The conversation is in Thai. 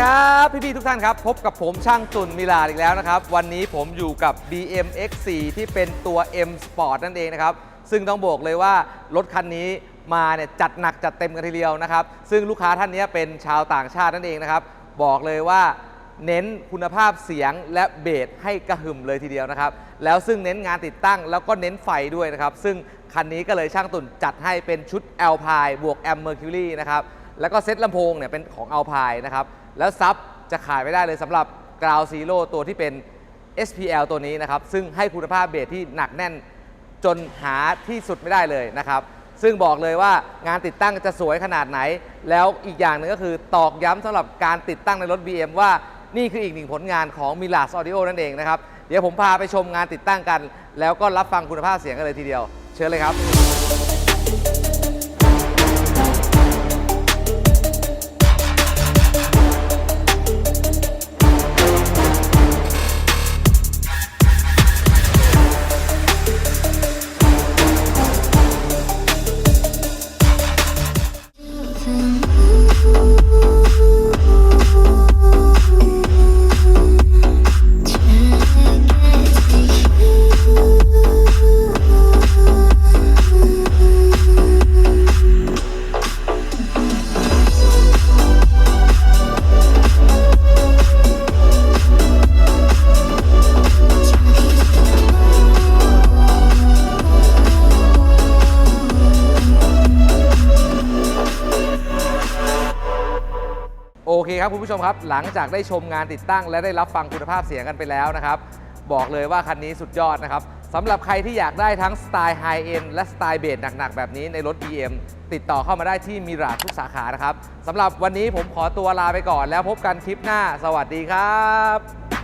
ครับ พี่ๆทุกท่านครับ พบกับผมช่างตุ่นมิลาอีกแล้วนะครับ วันนี้ผมอยู่กับ BM X4 ที่เป็นตัว M Sport นั่นเองนะครับ ซึ่งต้องบอกเลยว่ารถคันนี้มาเนี่ยจัดหนักจัดเต็มกันทีเดียวนะครับ ซึ่งลูกค้าท่านนี้เป็นชาวต่างชาตินั่นเองนะครับ บอกเลยว่าเน้นคุณภาพเสียงและเบสให้กระหึ่มเลยทีเดียวนะครับ แล้วซึ่งเน้นงานติดตั้งแล้วก็เน้นไฟด้วยนะครับ ซึ่งคันนี้ก็เลยช่างตุ่นจัดให้เป็นชุด Alpine บวก M Mercury นะครับ แล้วก็เซ็ตลำโพงเนี่ยเป็นของ Alpine นะครับ แล้วซับจะขายไม่ได้เลยสำหรับ Ground Zero ตัวที่เป็น SPL ตัวนี้นะครับ ซึ่งให้คุณภาพเบสที่หนักแน่นจนหาที่สุดไม่ได้เลยนะครับ ซึ่งบอกเลยว่างานติดตั้งจะสวยขนาดไหน แล้วอีกอย่างหนึ่งก็คือตอกย้ำสำหรับการติดตั้งในรถ BM ว่านี่คืออีกหนึ่งผลงานของ m i l a s Audio นั่นเองนะครับ เดี๋ยวผมพาไปชมงานติดตั้งกัน แล้วก็รับฟังคุณภาพเสียงกันเลยทีเดียว เชิญเลยครับ โเคครับคุณผู้ชมครับ หลังจากได้ชมงานติดตั้ง และได้รับฟังคุณภาพเสียงกันไปแล้วนะครับ บอกเลยว่าคันนี้สุดยอดนะครับสำหรับใครที่อยากได้ทั้งสไตล์ไฮเอ็นและสไตล์เบสหนัก ๆ แบบนี้ในรถ BM ติดต่อเข้ามาได้ที่มิราทุกสาขานะครับสำหรับวันนี้ผมขอตัวลาไปก่อนแล้วพบกันคลิปหน้า สวัสดีครับ